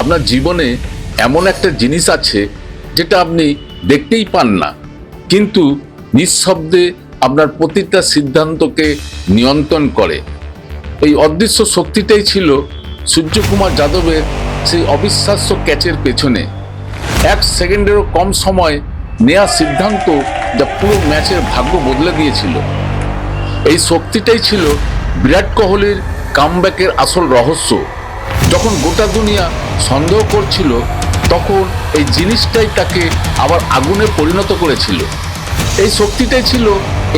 আপনার জীবনে এমন একটা জিনিস আছে যেটা আপনি দেখতেই পান না। কিন্তু নিঃশব্দে আপনার প্রতিটা সিদ্ধান্তকে নিয়ন্ত্রণ করে। এই অদৃশ্য শক্তিটাই ছিল সূর্যকুমার যাদবের সেই অবিশ্বাস্য ক্যাচের পেছনে। এক সেকেন্ডেরও কম সময় নেওয়া সিদ্ধান্ত যা পুরো ম্যাচের ভাগ্য বদলে দিয়েছিল। এই শক্তিটাই ছিল বিরাট কোহলির কামব্যাকের আসল রহস্য। যখন গোটা দুনিয়া সন্দেহ করছিল, তখন এই জিনিসটাই তাকে আবার আগুনে পরিণত করেছিল। এই শক্তিটাই ছিল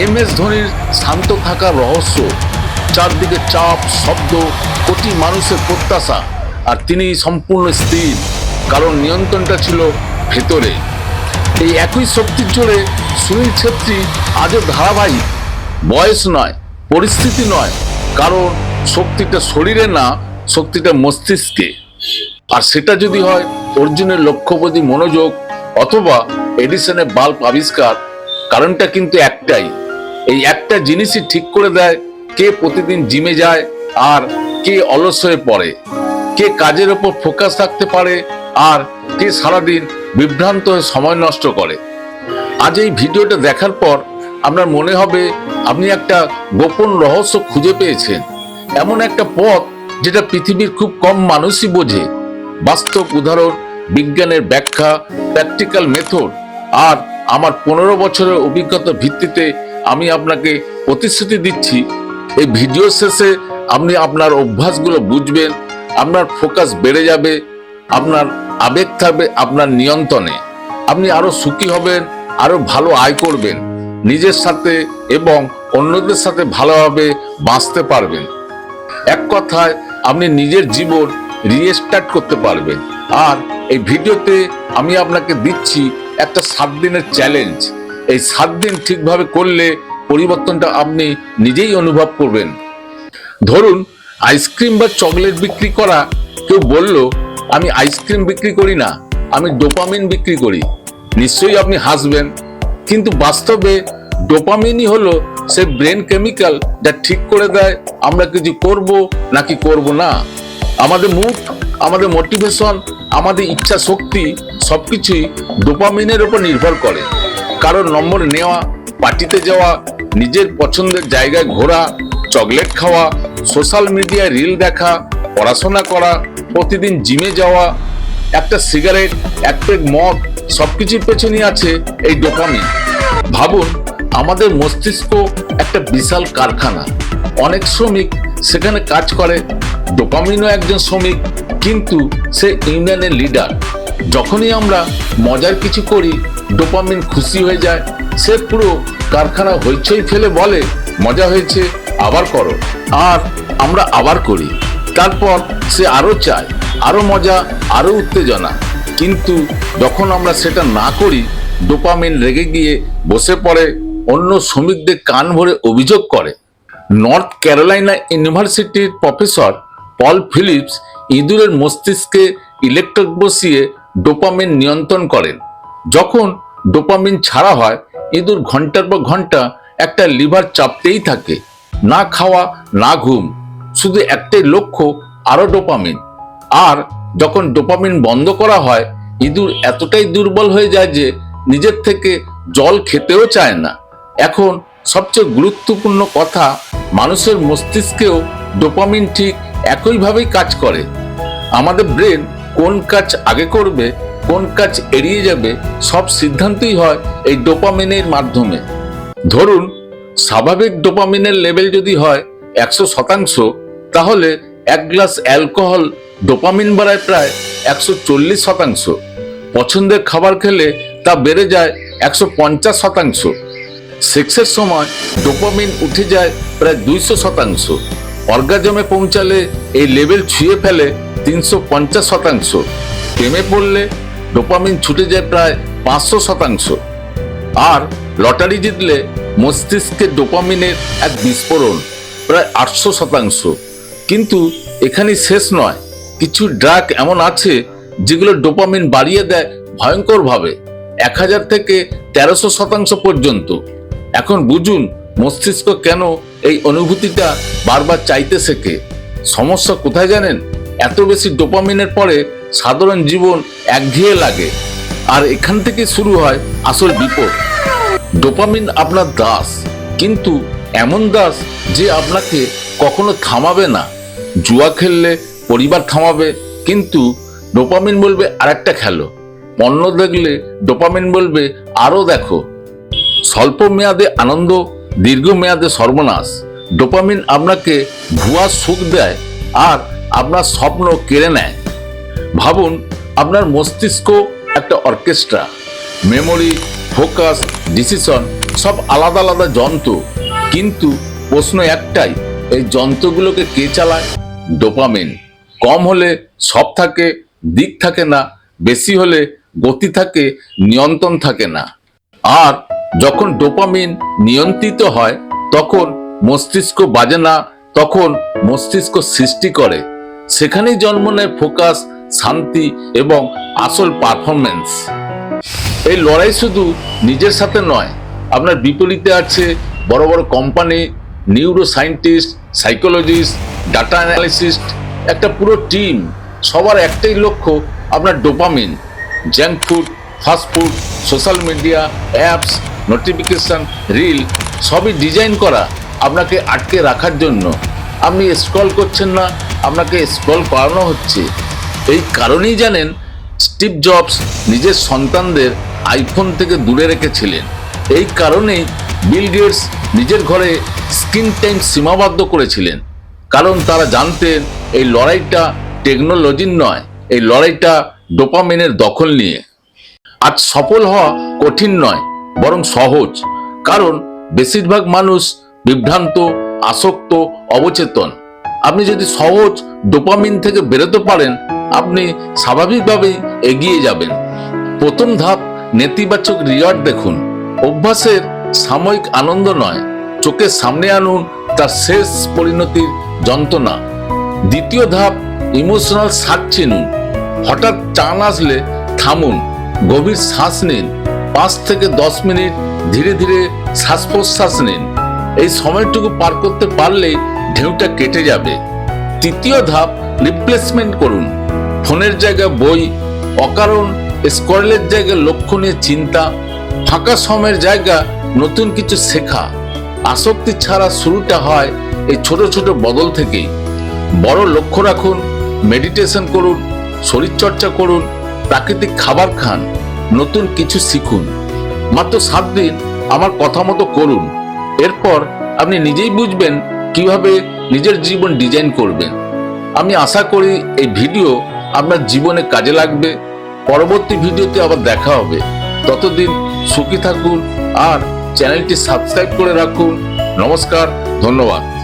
এম এস ধোনির শান্ত থাকার রহস্য। চারদিকে চাপ, শব্দ, কোটি মানুষের প্রত্যাশা, আর তিনি সম্পূর্ণ স্থির, কারণ নিয়ন্ত্রণটা ছিল ভেতরে। এই একই শক্তির জোরে সুনীল ছেত্রী আজও ধারাবাহিক। বয়স নয়, পরিস্থিতি নয়, কারণ শক্তিটা শরীরে না শক্তিটা মস্তিষ্কে। আর সেটা যদি হয় অর্জুনের লক্ষ্যপতি মনোযোগ অথবা এডিসনের বাল্ব আবিষ্কার, কারণটা কিন্তু একটাই। এই একটা জিনিসই ঠিক করে দেয় কে প্রতিদিন জিমে যায় আর কে অলস হয়ে পড়ে, কে কাজের ওপর ফোকাস থাকতে পারে আর কে সারাদিন বিভ্রান্ত হয়ে সময় নষ্ট করে। আজ এই ভিডিওটা দেখার পর আপনার মনে হবে আপনি একটা গোপন রহস্য খুঁজে পেয়েছেন। এমন একটা পথ যেটা পৃথিবীর খুব কম মানুষই বোঝে। বাস্তব উদাহরণ, বিজ্ঞানের ব্যাখ্যা প্র্যাকটিক্যাল মেথড আর আমার পনেরো বছরের অভিজ্ঞতা ভিত্তিতে আমি আপনাকে প্রতিশ্রুতি দিচ্ছি, এই ভিডিও শেষে আপনি আপনার অভ্যাসগুলো বুঝবেন, আপনার ফোকাস বেড়ে যাবে, আপনার আবেগ থাকবে আপনার নিয়ন্ত্রণে। আপনি আরও সুখী হবেন আরও ভালো আয় করবেন, নিজের সাথে এবং অন্যদের সাথে ভালোভাবে বাঁচতে পারবেন। এক কথায় আপনি নিজের জীবন রিস্টার্ট করতে পারবেন। আর এই ভিডিওতে আমি আপনাকে দিচ্ছি একটা সাত দিনের চ্যালেঞ্জ এই সাত দিন ঠিকভাবে করলে পরিবর্তনটা আপনি নিজেই অনুভব করবেন। ধরুন, আইসক্রিম বা চকলেট বিক্রি করা কেউ বলল, আমি আইসক্রিম বিক্রি করি না, আমি ডোপামিন বিক্রি করি। নিশ্চয়ই আপনি হাসবেন। কিন্তু বাস্তবে ডোপামিনই হলো সে ব্রেন কেমিক্যাল যা ঠিক করে দেয় আমরা কিছু করব নাকি করব না। আমাদের মুড, আমাদের মোটিভেশন, আমাদের ইচ্ছা শক্তি সবকিছুই ডোপামিনের ওপর নির্ভর করে। কারোর নম্বর নেওয়া, পার্টিতে যাওয়া, নিজের পছন্দের জায়গায় ঘোরা, চকলেট খাওয়া, সোশ্যাল মিডিয়ায় রিল দেখা, পড়াশোনা করা, প্রতিদিন জিমে যাওয়া, একটা সিগারেট, এক পেগ মদ, সবকিছুর পেছনে আছে এই ডোপামিন। ভাবুন আমাদের মস্তিষ্ক একটা বিশাল কারখানা। অনেক শ্রমিক সেখানে কাজ করে, ডোপামিনও একজন শ্রমিক, কিন্তু সে ইউনিয়নের লিডার যখনই আমরা মজার কিছু করি, ডোপামিন খুশি হয়ে যায়, সে পুরো কারখানা হইচই ফেলে বলে, মজা হয়েছে, আবার করো। আর আমরা আবার করি। তারপর সে আরও চায়, আরও মজা, আরও উত্তেজনা। কিন্তু যখন আমরা সেটা না করি, ডোপামিন রেগে গিয়ে বসে পড়ে অন্য শ্রমিকদের কান ভরে অভিযোগ করে। নর্থ ক্যারোলাইনা ইউনিভার্সিটির প্রফেসর পল ফিলিপস ইঁদুরের মস্তিষ্কে ইলেকট্রিক বসিয়ে ডোপামিন নিয়ন্ত্রণ করেন। যখন ডোপামিন ছাড়া হয়, ইঁদুর ঘণ্টার পর ঘণ্টা একটা লিভার চাপতেই থাকে। না খাওয়া, না ঘুম, শুধু একটাই লক্ষ্য, আরও ডোপামিন। আর যখন ডোপামিন বন্ধ করা হয়, ইঁদুর এতটাই দুর্বল হয়ে যায় যে নিজের থেকে জল খেতেও চায় না। এখন সবচেয়ে গুরুত্বপূর্ণ কথা, মানুষের মস্তিষ্কেও ডোপামিন ঠিক একইভাবেই কাজ করে। আমাদের ব্রেন কোন কাজ আগে করবে, কোন কাজ এড়িয়ে যাবে, সব সিদ্ধান্তই হয় এই ডোপামিনের মাধ্যমে। ধরুন, স্বাভাবিক ডোপামিনের লেভেল যদি হয় একশো শতাংশ, তাহলে এক গ্লাস অ্যালকোহল ডোপামিন বাড়ায় প্রায় একশো চল্লিশ শতাংশ। পছন্দের খাবার খেলে তা বেড়ে যায় একশো পঞ্চাশ শতাংশ। সেক্সের সময় ডোপামিন উঠে যায় প্রায় দুইশো শতাংশ। অর্গাজমে পৌঁছালে এই লেভেল ছুঁয়ে ফেলে তিনশো পঞ্চাশ শতাংশ। প্রেমে পড়লে ডোপামিন ছুটে যায় প্রায় পাঁচশো শতাংশ। আর লটারি জিতলে মস্তিষ্কে ডোপামিনের এক বিস্ফোরণ প্রায় আটশো শতাংশ। কিন্তু এখানে শেষ নয়। কিছু ড্রাগ এমন আছে যেগুলো ডোপামিন বাড়িয়ে দেয় ভয়ঙ্করভাবে। এক হাজার থেকে তেরোশো শতাংশ পর্যন্ত। এখন বুঝুন, মস্তিষ্ক কেন এই অনুভূতিটা বারবার চাইতে শেখে? সমস্যা কোথায় জানেন? এত বেশি ডোপামিনের পরে সাধারণ জীবন একঘেয়ে লাগে। আর এখান থেকে শুরু হয় আসল বিপদ। ডোপামিন আপনার দাস, কিন্তু এমন দাস যে আপনাকে কখনো থামাবে না। জুয়া খেললে পরিবার থামাবে, কিন্তু ডোপামিন বলবে আরেকটা খেলো। পণ্য দেখলে ডোপামিন বলবে আরও দেখো। স্বল্প মেয়াদে আনন্দ দীর্ঘ মেয়াদে সর্বনাশ। ডোপামিন আপনাকে ভুয়া সুখ দেয় আর আপনার স্বপ্ন কেড়ে নেয়। ভাবুন, আপনার মস্তিষ্ক, একটা অর্কেস্ট্রা, মেমোরি, ফোকাস, ডিসিশন, সব আলাদা আলাদা যন্ত্র। কিন্তু প্রশ্ন একটাই, এই যন্ত্রগুলোকে কে চালায়? ডোপামিন। কম হলে সব থাকে, দিক থাকে না, বেশি হলে গতি থাকে, নিয়ন্ত্রণ থাকে না। আর যখন ডোপামিন নিয়ন্ত্রিত হয়, তখন মস্তিষ্ক বাজে না, তখন মস্তিষ্ক সৃষ্টি করে। সেখানেই জন্ম নেয় ফোকাস, শান্তি এবং আসল পারফরমেন্স এই লড়াই শুধু নিজের সাথে নয়, আপনার বিপরীতে আছে বড় বড় company neuro scientist psychologist data analyst একটা পুরো টিম সবার একটাই লক্ষ্য আপনার dopamine. Junk food fast food social media apps notification reel সবই ডিজাইন করা আপনাকে আটকে রাখার জন্য। আপনি স্ক্রল করছেন না, আপনাকে স্ক্রল করানো হচ্ছে। এই কারণেই জানেন, স্টিভ জবস নিজের সন্তানদের আইফোন থেকে দূরে রেখেছিলেন। এই কারণেই বিল গেটস নিজের ঘরে স্ক্রিন টাইম সীমাবদ্ধ করেছিলেন। কারণ তারা জানতেন, এই লড়াইটা টেকনোলজির নয়, এই লড়াইটা ডোপামিনের দখল নিয়ে। আজ সফল হওয়া কঠিন নয় বরং সহজ। কারণ বেশিরভাগ মানুষ বিভ্রান্ত, আসক্ত, অবচেতন। আপনি যদি সহজ ডোপামিন থেকে বেরোতে পারেন, আপনি স্বাভাবিকভাবেই এগিয়ে যাবেন। প্রথম ধাপ, নেতিবাচক রিওয়ার্ড দেখুন। অভ্যাসের সাময়িক আনন্দ নয়, চোখের সামনে আনুন তার শেষ পরিণতির যন্ত্রণা। দ্বিতীয় ধাপ ইমোশনাল স্বাদ চিনুন। হঠাৎ টান আসলে থামুন, গভীর শ্বাস নিন। পাঁচ থেকে দশ মিনিট ধীরে ধীরে শ্বাস প্রশ্বাস নিন। এই সময়টুকু পার করতে পারলেই ঢেউটা কেটে যাবে। তৃতীয় ধাপ রিপ্লেসমেন্ট করুন। ফোনের জায়গায় বই, অকারণ স্কলের জায়গায় লক্ষ্য নিয়ে চিন্তা, ফাঁকা সময়ের জায়গা নতুন কিছু শেখা। আসক্তি ছাড়া শুরুটা হয় এই ছোট ছোট বদল থেকেই। বড় লক্ষ্য রাখুন মেডিটেশন করুন, শরীরচর্চা করুন, প্রাকৃতিক খাবার খান। নতুন কিছু শিখুন। মাত্র সাত দিন আমার কথা মতো করুন। এরপর আপনি নিজেই বুঝবেন কীভাবে নিজের জীবন ডিজাইন করবেন। আমি আশা করি এই ভিডিও আপনার জীবনে কাজে লাগবে। পরবর্তী ভিডিওতে আবার দেখা হবে। ততদিন সুখী থাকুন আর চ্যানেলটি সাবস্ক্রাইব করে রাখুন। নমস্কার, ধন্যবাদ।